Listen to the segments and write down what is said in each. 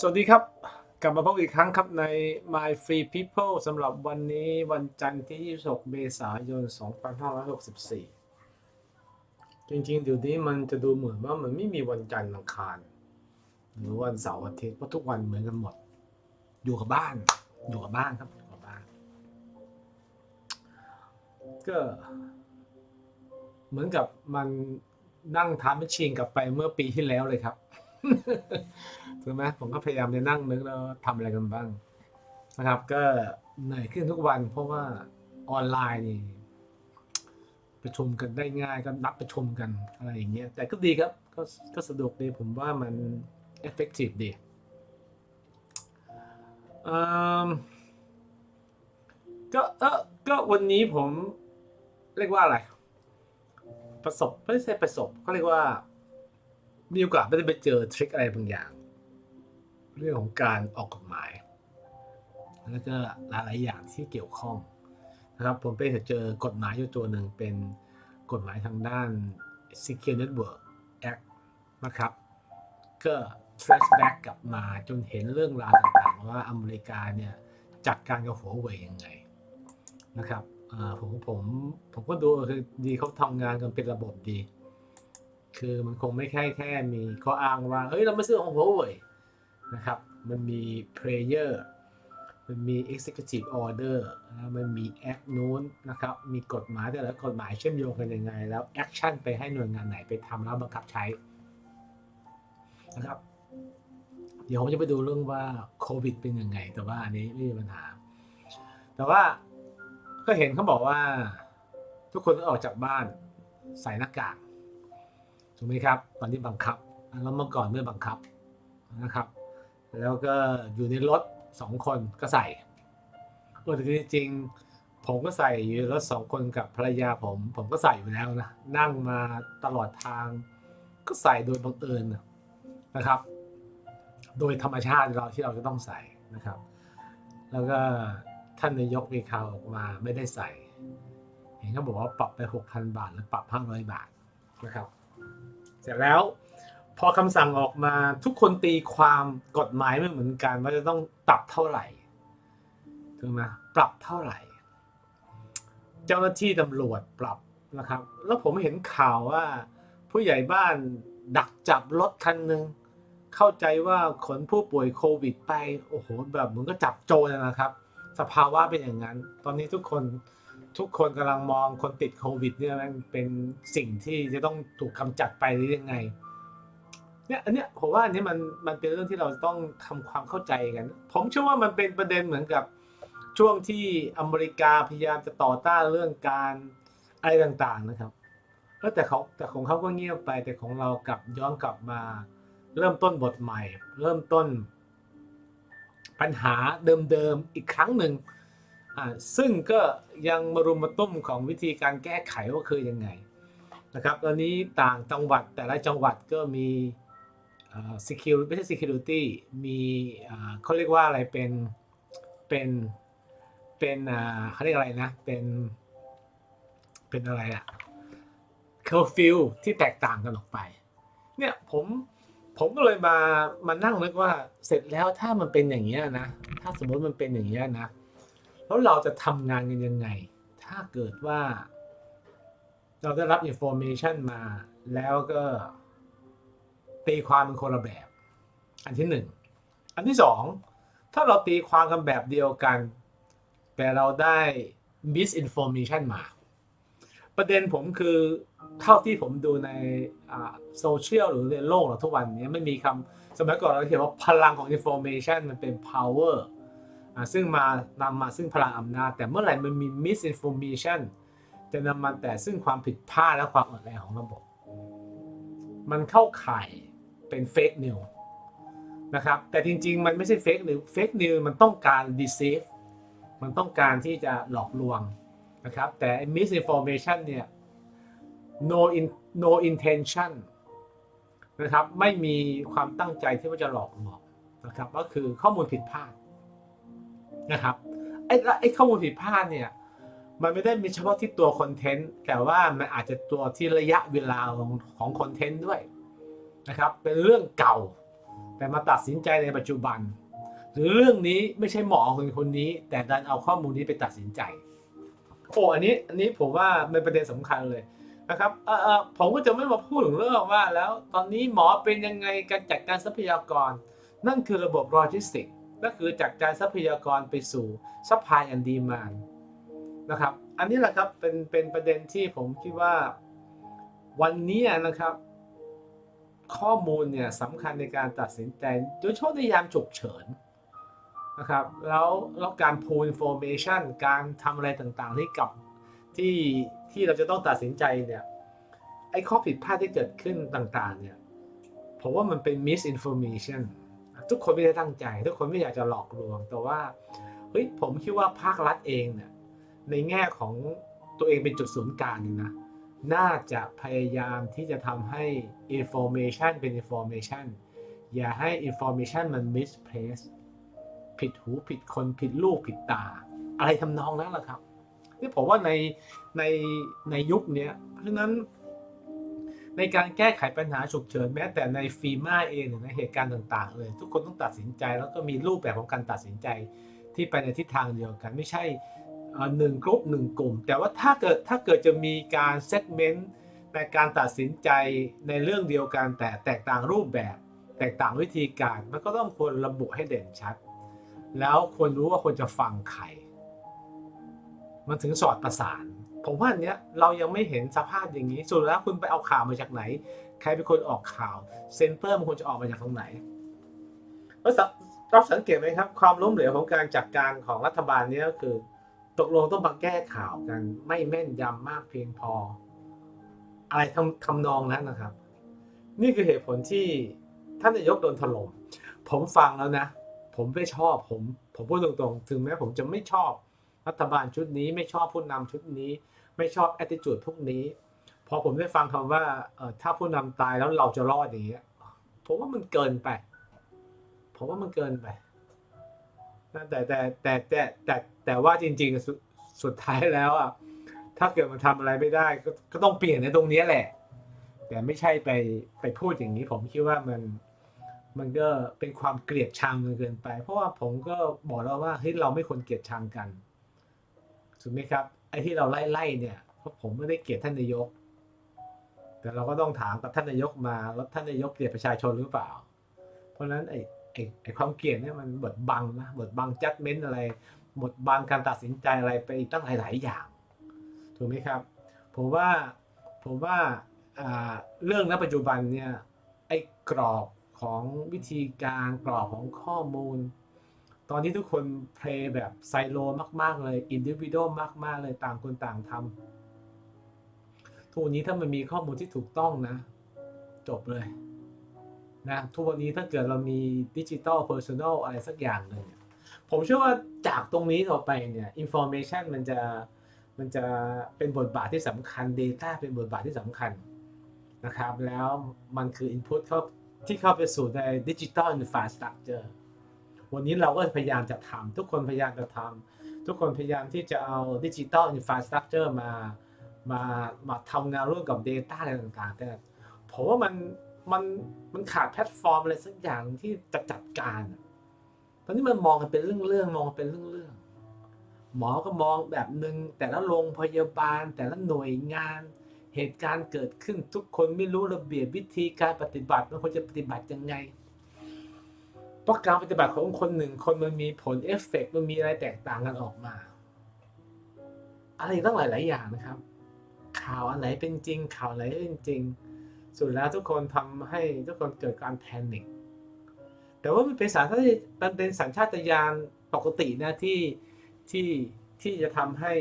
สวัสดีครับ กลับมาพบอีกครั้งครับใน My Free People สำหรับวันนี้วันจันทร์ที่ 26 เมษายน 2564 จริงๆเดี๋ยวนี้มันจะดูเหมือนว่ามันไม่มีวันจันทร์อังคาร หรือวันเสาร์อาทิตย์เพราะทุกวันเหมือนกันหมด อยู่กับบ้าน อยู่กับบ้านครับอยู่กับบ้าน ก็ เหมือนกับมันนั่งทานแมชชีนกลับไปเมื่อปีที่แล้วเลยครับ ถูกไหมผมก็พยายามจะนั่งนึกแล้วทำอะไรกันบ้างนะครับ ก็เหนื่อยขึ้นทุกวันเพราะว่าออนไลน์นี่ประชุมกันได้ง่ายก็นัดประชุมกันอะไรอย่างเงี้ยแต่ก็ดีครับก็ก็สะดวกดีผมว่ามัน effective ดีอืมก็เออก็วันนี้ผมเรียกว่าอะไร ประสบไม่ใช่ประสบก็เรียกว่ามีโอกาสไม่ได้ไปเจอทริคอะไรบางอย่าง เรื่องของการออกกฎหมาย แล้วก็หลายๆอย่างที่เกี่ยวข้องนะครับผมไปเจอกฎหมายอยู่ตัวหนึ่งเป็นกฎหมายทางด้าน Secure Network Act นะครับ ก็ trace back กลับมาจนเห็นเรื่องราวต่างๆ ว่าอเมริกาเนี่ยจัดการกับหัวเว่ยยังไงนะครับผมผมผมก็ดูคือดีเขาทำงานกันเป็นระบบดี คือมันคงไม่แค่แค่มีข้ออ้างว่า เฮ้ย เราไม่ซื้อของหัวเว่ย นะครับ มันมี player มันมี executive order นะมันมี act นู้นนะครับ มีกฎหมายแต่ละกฎหมายเชื่อมโยงกันยังไง แล้ว action ไปให้หน่วยงานไหนไปทำแล้วบังคับใช้นะครับ เดี๋ยวผมจะไปดูเรื่องว่าโควิดเป็นยังไง แต่ว่าอันนี้ไม่มีปัญหา แต่ว่าก็เห็นเขาบอกว่าทุกคนต้องออกจากบ้านใส่หน้ากากถูกไหมครับ ตอนนี้บังคับแล้วเมื่อก่อนไม่บังคับนะครับ แล้วก็อยู่ในรถสองคนก็ใส่เออแต่จริงผมก็ใส่อยู่รถสองคนกับภรรยาผม ผมก็ใส่อยู่แล้วนะ นั่งมาตลอดทาง ก็ใส่โดยบังเอิญนะครับ โดยธรรมชาติเราที่เราจะต้องใส่นะครับ แล้วก็ท่านนายกมีข่าวออกมาไม่ได้ใส่ เห็นเขาบอกว่าปรับไป 6,000 บาทหรือปรับ 500 บาทนะครับ เสร็จแล้ว พอคำสั่งออกมาทุกคนตีความกฎหมายไม่เหมือนกัน ว่าจะต้องปรับเท่าไหร่ถูกไหมปรับเท่าไหร่ เจ้าหน้าที่ตำรวจปรับนะครับ แล้วผมเห็นข่าวว่า ผู้ใหญ่บ้านดักจับรถคันหนึ่งเข้าใจว่าขนผู้ป่วยโควิดไป โอ้โห แบบเหมือนก็จับโจรนะครับ สภาวะเป็นอย่างนั้น ตอนนี้ทุกคนทุกคนกำลังมองคนติดโควิดเนี่ยมันเป็นสิ่งที่จะต้องถูกกำจัดไปหรือยังไง เนี่ยอันเนี้ยผมว่าอันนี้มันมันเป็นเรื่องที่เราต้องทำความเข้าใจกัน ผมเชื่อว่ามันเป็นประเด็นเหมือนกับช่วงที่อเมริกาพยายามจะต่อต้านเรื่องการอะไรต่างๆนะครับแล้วแต่เขาแต่ของเขาก็เงียบไปแต่ของเรากลับย้อนกลับมา เริ่มต้นบทใหม่ เริ่มต้น ปัญหาเดิมๆอีกครั้งหนึ่งอ่าซึ่งก็ยังมารุมมาตุ้มของวิธีการแก้ไขว่าคือยังไงนะครับตอนนี้ต่างจังหวัดแต่ละจังหวัดก็มี่ security ไม่ใช่ security มีเขาเรียกว่าอะไรเป็นเป็นเป็นเขาเรียกอะไรนะเป็นเป็นอะไรอะ curfew ที่แตกต่างกันออกไป เนี่ยผมผมก็เลยมามานั่งนึกว่าเสร็จแล้วถ้ามันเป็นอย่างเงี้ยนะ ถ้าสมมติมันเป็นอย่างเงี้ยนะ แล้วเราจะทำงานกันยังไง ถ้าเกิดว่า เราได้รับอินโฟเมชันมาแล้วก็ ตีความเป็นคนละแบบ อันที่หนึ่งอันที่สองถ้าเราตีความกันแบบเดียวกัน แต่เราได้ misinformation มา ประเด็นผมคือเท่าที่ผมดูในโซเชียลหรือในโลกเราทุกวันนี้ไม่มีคำสมัยก่อนเราเขียนว่าพลังของ information มันเป็น power อ่าซึ่งมานำมาซึ่งพลังอำนาจ แต่เมื่อไหร่มันมี misinformation จะนำมาแต่ซึ่งความผิดพลาดและความอ่อนแอของระบบ มันเข้าข่าย เป็น fake news นะครับแต่จริงๆ มันไม่ใช่ fake news fake news มันต้องการ deceive มันต้องการที่จะหลอกลวงนะครับแต่ misinformation เนี่ย no in no intention นะครับไม่มีความตั้งใจที่ว่าจะหลอกลวงนะครับก็คือข้อมูลผิดพลาดนะครับไอ้ไอ้ข้อมูลผิดพลาดเนี่ยมันไม่ได้มีเฉพาะที่ตัวคอนเทนต์แต่ว่ามันอาจจะตัวที่ระยะเวลาของของคอนเทนต์ด้วย นะครับเป็นเรื่องเก่า แต่มาตัดสินใจในปัจจุบัน หรือเรื่องนี้ไม่ใช่หมอคนคนนี้ แต่ดันเอาข้อมูลนี้ไปตัดสินใจโอ้อันนี้อันนี้ผมว่าเป็นประเด็นสำคัญเลยนะครับเออเอผมก็จะไม่มาพูดถึงเรื่องว่าแล้วตอนนี้หมอเป็นยังไงการจัดการทรัพยากร นั่นคือระบบโลจิสติกก็คือจัดการทรัพยากรไปสู่ซัพพลายแอนดีมานนะครับ อันนี้แหละครับเป็นเป็นประเด็นที่ผมคิดว่าวันนี้นะครับ ข้อมูลเนี่ยสำคัญในการตัดสินใจโดยเฉพาะในยามฉุกเฉินนะครับแล้วแล้วการ pull information การทำอะไรต่างๆที่กับที่ที่เราจะต้องตัดสินใจเนี่ยไอ้ข้อผิดพลาดที่เกิดขึ้นต่างๆเนี่ยผมว่ามันเป็น misinformation ทุกคนไม่ได้ตั้งใจ ทุกคนไม่อยากจะหลอกลวง แต่ว่าเฮ้ยผมคิดว่าภาครัฐเองเนี่ยในแง่ของตัวเองเป็นจุดศูนย์กลางนี่นะ น่าจะพยายามที่จะทำให้ information เป็น information อย่าให้ information มัน misplace ผิดหูผิดคนผิดลูกผิดตา อะไรทำนองนั้นแหละครับนี่ผมว่าในในในยุคนี้เพราะฉะนั้น ในการแก้ไขปัญหาฉุกเฉินแม้แต่ในฟีมาเองหรือในเหตุการณ์ต่างๆ เลย ทุกคนต้องตัดสินใจแล้วก็มีรูปแบบของการตัดสินใจที่ไปในทิศทางเดียวกัน ไม่ใช่ หนึ่งกลุ่มหนึ่งกลุ่ม แต่ว่าถ้าเกิดถ้าเกิดจะมีการเซกเมนต์ในการตัดสินใจในเรื่องเดียวกันแต่แตกต่างรูปแบบ แตกต่างวิธีการมันก็ต้องควรระบุให้เด่นชัด แล้วควรรู้ว่าควรจะฟังใครมันถึงสอดประสาน ผมว่าอันเนี้ยเรายังไม่เห็นสภาพอย่างนี้สุดแล้วคุณไปเอาข่าวมาจากไหน ใครเป็นคนออกข่าวเซนเตอร์มันควรจะออกมาจากตรงไหนเราสังเกตไหมครับ ความล้มเหลวของการจัดการของรัฐบาลนี้ก็คือ ตกลงต้องมาแก้ข่าวกัน ไม่แม่นยำมากเพียงพอ อะไรทำทำนองนั้นนะครับ นี่คือเหตุผลที่ท่านนายกโดนถล่มผมฟังแล้วนะ ผมไม่ชอบผมผมพูดตรงๆ ถึงแม้ผมจะไม่ชอบรัฐบาลชุดนี้ไม่ชอบผู้นำชุดนี้ ไม่ชอบแอ t i ิจูดพวกนี้ พอผมได้ฟังคำว่าเออถ้าผู้นำตายแล้วเราจะรอดอย่างเงี้ยผมว่ามันเกินไป ผมว่ามันเกินไปแต่แต่แต่แต่แต่ แต่ว่าจริงๆสุดสุดท้ายแล้วอะถ้าเกิดมันทำอะไรไม่ได้ก็ก็ต้องเปลี่ยนในตรงนี้แหละ แต่ไม่ใช่ไปไปพูดอย่างนี้ ผมคิดว่ามันมันก็เป็นความเกลียดชังเกินไป เพราะว่าผมก็บอกแล้วว่าเฮ้ยเราไม่ควรเกลียดชังกันถูกไหมครับไอ้ที่เราไล่ไล่เนี่ยเพราะผมไม่ได้เกลียดท่านนายก แต่เราก็ต้องถามกับท่านนายกมาแล้วท่านนายกเกลียดประชาชนหรือเปล่า เพราะฉะนั้นไอ้ไอ้ไอ้ความเกลียดเนี่ยมันบดบังนะบดบังจัดเม้นอะไร บดบังการตัดสินใจอะไรไปตั้งหลาย ๆ อย่าง ถูกไหมครับ ผมว่าผมว่าเรื่องณปัจจุบันเนี่ยไอ้กรอบของวิธีการกรอบของข้อมูล ตอนที่ทุกคนเพลย์แบบไซโลมาก ๆ เลยอินดิวิโดมาก ๆ เลยต่างคนต่างทำทุกวันนี้ถ้ามันมีข้อมูลที่ถูกต้องนะ จบเลยนะทุกวันนี้ถ้าเกิดเรามีดิจิตอลเพอร์ซันอลอะไรสักอย่างหนึ่ง ผมเชื่อว่าจากตรงนี้ต่อไปเนี่ยอินโฟเมชันมันจะมันจะเป็นบทบาทที่สำคัญ Data เป็นบทบาทที่สำคัญนะครับ แล้วมันคือ Input เข้าที่เข้าไปสู่ในดิจิตอลอินฟราสตรักเจอร์วันนี้เราก็พยายามจะทำทุกคนพยายามจะทำทุกคนพยายามที่จะเอาดิจิตอลอินฟราสตรักเจอร์มามามาทำงานร่วมกับ Data อะไรต่างๆ แต่ผมว่ามันมันมันขาดแพลตฟอร์มอะไรสักอย่างที่จะจัดการ ตอนนี้มันมองกันเป็นเรื่องๆมองเป็นเรื่องๆหมอก็มองแบบหนึ่งแต่ละโรงพยาบาล แต่ละหน่วยงาน เหตุการณ์เกิดขึ้นทุกคนไม่รู้ระเบียบวิธีการปฏิบัติมันควรจะปฏิบัติยังไงเพราะการปฏิบัติของคนหนึ่งคนมันมีผลเอฟเฟกมันมีอะไรแตกต่างกันออกมา อะไรตั้งหลาย ๆ อย่างนะครับ ข่าวอันไหนเป็นจริง ข่าวไหนไม่เป็นจริง สุดแล้วทุกคนทำให้ทุกคนเกิดการแพนิค แต่ว่ามันเป็นสารมันเป็นสัญชาตญาณปกตินะที่ที่ที่จะทำให้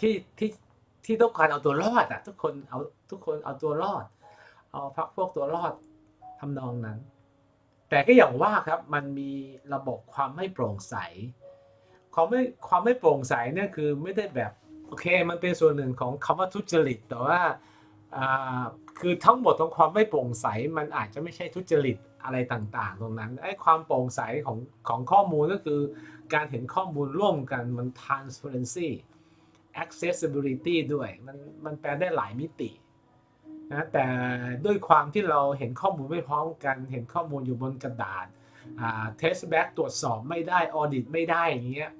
ที่ที่ที่ต้องการเอาตัวรอดอะทุกคนเอาทุกคนเอาตัวรอด เอาพักพวกตัวรอดทำนองนั้น แต่ก็อย่างว่าครับมันมีระบบความไม่โปร่งใสความไม่ความไม่โปร่งใสเนี่ยคือไม่ได้แบบโอเคมันเป็นส่วนหนึ่งของคำว่าทุจริต แต่ว่าคือทั้งหมดของความไม่โปร่งใสมันอาจจะไม่ใช่ทุจริต อะไรต่างๆ ตรงนั้นไอ้ความโปร่งใสของของข้อมูลก็คือ การเห็นข้อมูลร่วมกันมัน transparency accessibility ด้วย มันมันแปลได้หลายมิตินะแต่ด้วยความที่เราเห็นข้อมูลไม่พร้อมกัน เห็นข้อมูลอยู่บนกระดาษเทสแบ็กตรวจสอบไม่ได้ออดิตไม่ได้อย่างเงี้ย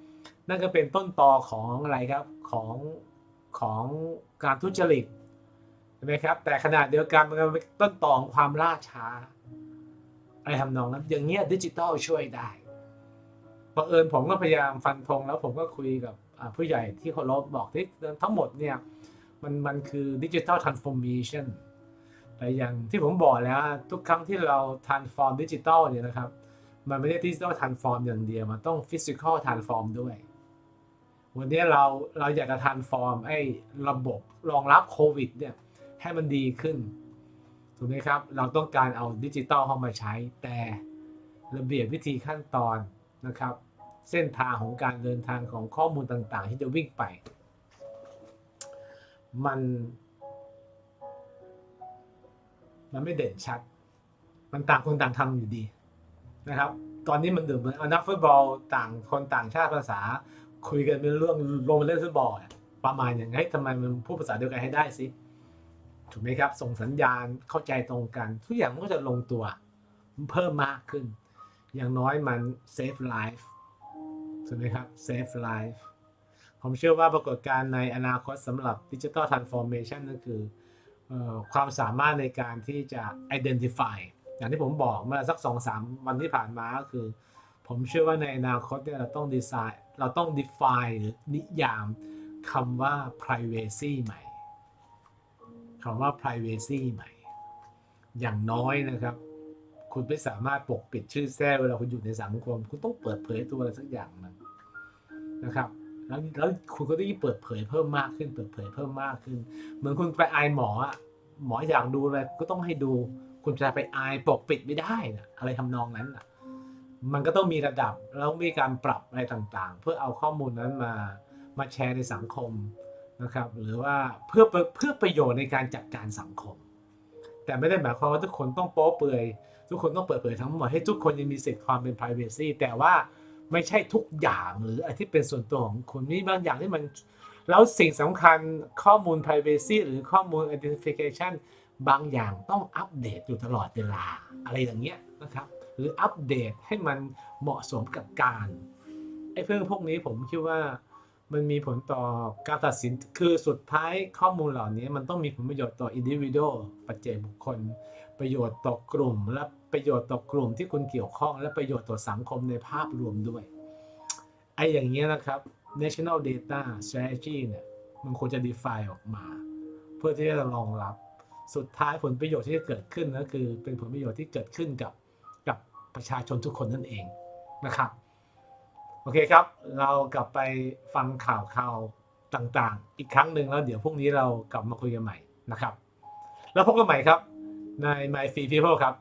นั่นก็เป็นต้นตอของอะไรครับของของการทุจริตใช่ไหมครับแต่ขนาดเดียวกันมันก็เป็นต้นตอของความล่าช้า อะไรทำนองนั้น อย่างเงี้ยดิจิตอลช่วยได้บังเอิญผมก็พยายามฟันธงแล้วผมก็คุยกับผู้ใหญ่ที่เคารพบอกที่ทั้งหมดเนี่ยมันมันคือดิจิ t a ลทรานส์ฟอร์เมชันแต่อย่างที่ผมบอกแล้วทุกครั้งที่เราทรานส์ฟอร์มดิจิตอลเนี่ยนะครับ มันไม่ได้ดิจิตอลทรานส์ฟอร์มอย่างเดียว มันต้องฟิสิกอลทรานส์ฟอร์มด้วย วันนี้เราเราอยากจะทรานส์ฟอร์มไอ้ระบบรองรับโควิดเนี่ยให้มันดีขึ้น ถูกไหมครับ เราต้องการเอาดิจิตอลเข้ามาใช้ แต่ระเบียบวิธีขั้นตอนนะครับ เส้นทางของการเดินทางของข้อมูลต่างๆ ที่จะวิ่งไป มัน มันไม่เด่นชัด มันต่างคนต่างทำอยู่ดีนะครับ ตอนนี้มันเดือดเหมือนเอานักฟุตบอลต่างคนต่างชาติภาษา คุยกันเป็นเรื่องลงเล่นฟุตบอลประมาณอย่างไงทำไมมันพูดภาษาเดียวกันให้ได้สิ ถูกไหมครับ ส่งสัญญาณเข้าใจตรงกัน ทุกอย่างมันก็จะลงตัวมันเพิ่มมากขึ้น อย่างน้อยมันเซฟไลฟ์ถูกไหมครับเซฟไลฟ์ผมเชื่อว่าปรากฏการณ์ในอนาคตสำหรับดิจิ t a ลทรานส์ฟอร์เมชันก็คืออความสามารถในการที่จะ identify อย่างที่ผมบอกเมื่อสักสองสามวันที่ผ่านมาก็คือ ผมเชื่อว่าในอนาคตเนี่ยเราต้องดีไซน์เราต้อง define หรือนิยามคำว่า privacy ใหม่ คำว่า privacy ใหม่ อย่างน้อยนะครับ คุณไม่สามารถปกปิดชื่อแท้เวลาคุณอยู่ในสังคม คุณต้องเปิดเผยตัวอะไรสักอย่างหนึงนะครับ แล้วแล้วคุณก็ได้ยิ่งเปิดเผยเพิ่มมากขึ้น เปิดเผยเพิ่มมากขึ้น เหมือนคุณไปอายหมออะหมออยากดูอะไรก็ต้องให้ดู คุณจะไปอายปกปิดไม่ได้นะอะไรทำนองนั้นนะมันก็ต้องมีระดับแล้วมีการปรับอะไรต่างๆ เพื่อเอาข้อมูลนั้นมามาแชร์ในสังคม นะครับหรือว่าเพื่อเพื่อประโยชน์ในการจัดการสังคม แต่ไม่ได้หมายความว่าทุกคนต้องโป๊เปลือยทุกคนต้องเปิดเผยทั้งหมดให้ทุกคนยังมีสิทธิความเป็น privacy แต่ว่าไม่ใช่ทุกอย่างหรืออะไรที่เป็นส่วนตัวของคุณมีบางอย่างที่มัน แล้วสิ่งสำคัญข้อมูล privacy หรือข้อมูล identification บางอย่างต้องอัปเดตอยู่ตลอดเวลาอะไรอย่างเงี้ยนะครับ หรืออัปเดตให้มันเหมาะสมกับการไอ้เรื่องพวกนี้ผมคิดว่า มันมีผลต่อการตัดสินคือสุดท้ายข้อมูลเหล่านี้มันต้องมีผลประโยชน์ต่อ individual ปัจเจกบุคคล ประโยชน์ต่อกลุ่ม และประโยชน์ต่อกลุ่มที่คุณเกี่ยวข้อง และประโยชน์ต่อสังคมในภาพรวมด้วยไอ้อย่างเงี้ยนะครับ national data strategy เนี่ยมันควรจะ define ออกมา เพื่อที่จะรองรับ สุดท้ายผลประโยชน์ที่จะเกิดขึ้นก็คือเป็นผลประโยชน์ที่เกิดขึ้นกับกับประชาชนทุกคนนั่นเองนะครับ โอเคครับ เรากลับไปฟังข่าวข่าวต่างๆ อีกครั้งหนึ่งแล้วเดี๋ยวพรุ่งนี้เรากลับมาคุยกันใหม่นะครับ แล้วพบกันใหม่ครับใน My Free People ครับ